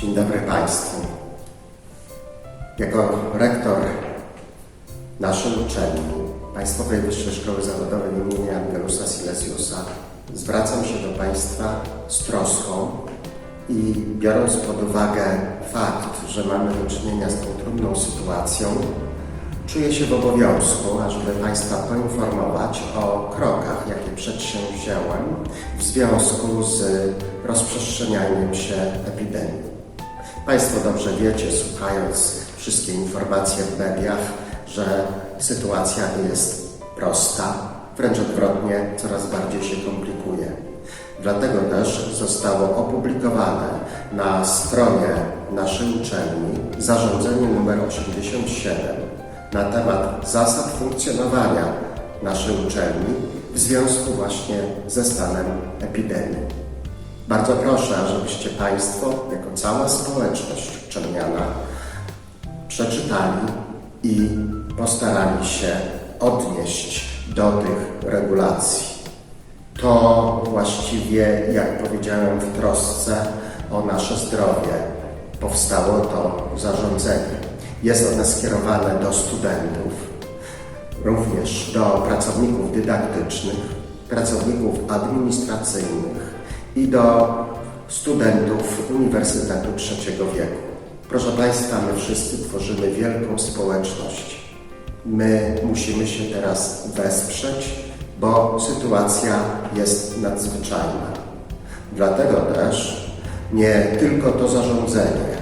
Dzień dobry Państwu. Jako rektor naszej uczelni, Państwowej Wyższej Szkoły Zawodowej im. Angelusa Silesiusa, zwracam się do Państwa z troską i biorąc pod uwagę fakt, że mamy do czynienia z tą trudną sytuacją, czuję się w obowiązku, ażeby Państwa poinformować o krokach, jakie przedsięwziąłem w związku z rozprzestrzenianiem się epidemii. Państwo dobrze wiecie, słuchając wszystkie informacje w mediach, że sytuacja nie jest prosta, wręcz odwrotnie, coraz bardziej się komplikuje. Dlatego też zostało opublikowane na stronie naszej uczelni zarządzenie nr 87 na temat zasad funkcjonowania naszej uczelni w związku właśnie ze stanem epidemii. Bardzo proszę, żebyście Państwo, jako cała społeczność uczelniana, przeczytali i postarali się odnieść do tych regulacji. To właściwie, jak powiedziałem, w trosce o nasze zdrowie powstało to zarządzenie. Jest one skierowane do studentów, również do pracowników dydaktycznych, pracowników administracyjnych i do studentów Uniwersytetu Trzeciego Wieku. Proszę Państwa, my wszyscy tworzymy wielką społeczność. My musimy się teraz wesprzeć, bo sytuacja jest nadzwyczajna. Dlatego też nie tylko to zarządzenie,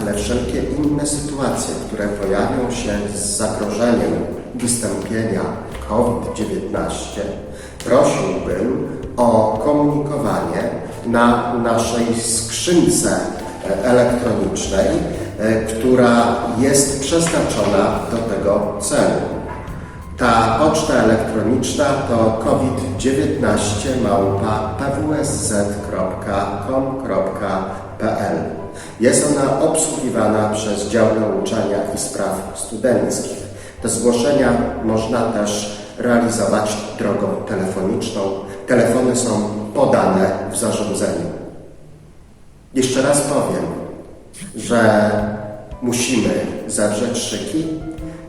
ale wszelkie inne sytuacje, które pojawią się z zagrożeniem wystąpienia COVID-19, prosiłbym o komunikowanie na naszej skrzynce e, elektronicznej, e, która jest przeznaczona do tego celu. Ta poczta elektroniczna to covid19 małpa pwsz.com.pl. Jest ona obsługiwana przez Dział Nauczania i Spraw Studenckich. Te zgłoszenia można też realizować drogą telefoniczną. Telefony są podane w zarządzeniu. Jeszcze raz powiem, że musimy zawrzeć szyki,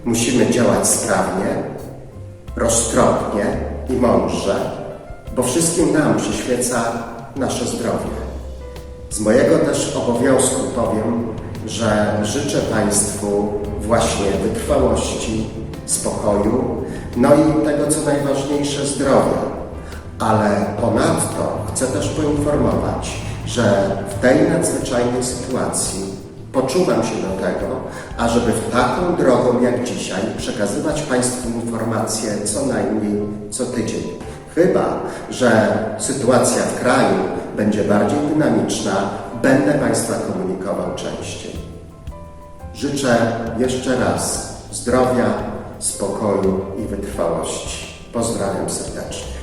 musimy działać sprawnie, roztropnie i mądrze, bo wszystkim nam przyświeca nasze zdrowie. Z mojego też obowiązku powiem, że życzę Państwu właśnie wytrwałości, spokoju, no i tego, co najważniejsze, zdrowia. Ale ponadto chcę też poinformować, że w tej nadzwyczajnej sytuacji poczuwam się do tego, ażeby w taką drogą jak dzisiaj przekazywać Państwu informacje co najmniej co tydzień. Chyba, że sytuacja w kraju będzie bardziej dynamiczna, będę Państwa komunikował częściej. Życzę jeszcze raz zdrowia, spokoju i wytrwałości. Pozdrawiam serdecznie.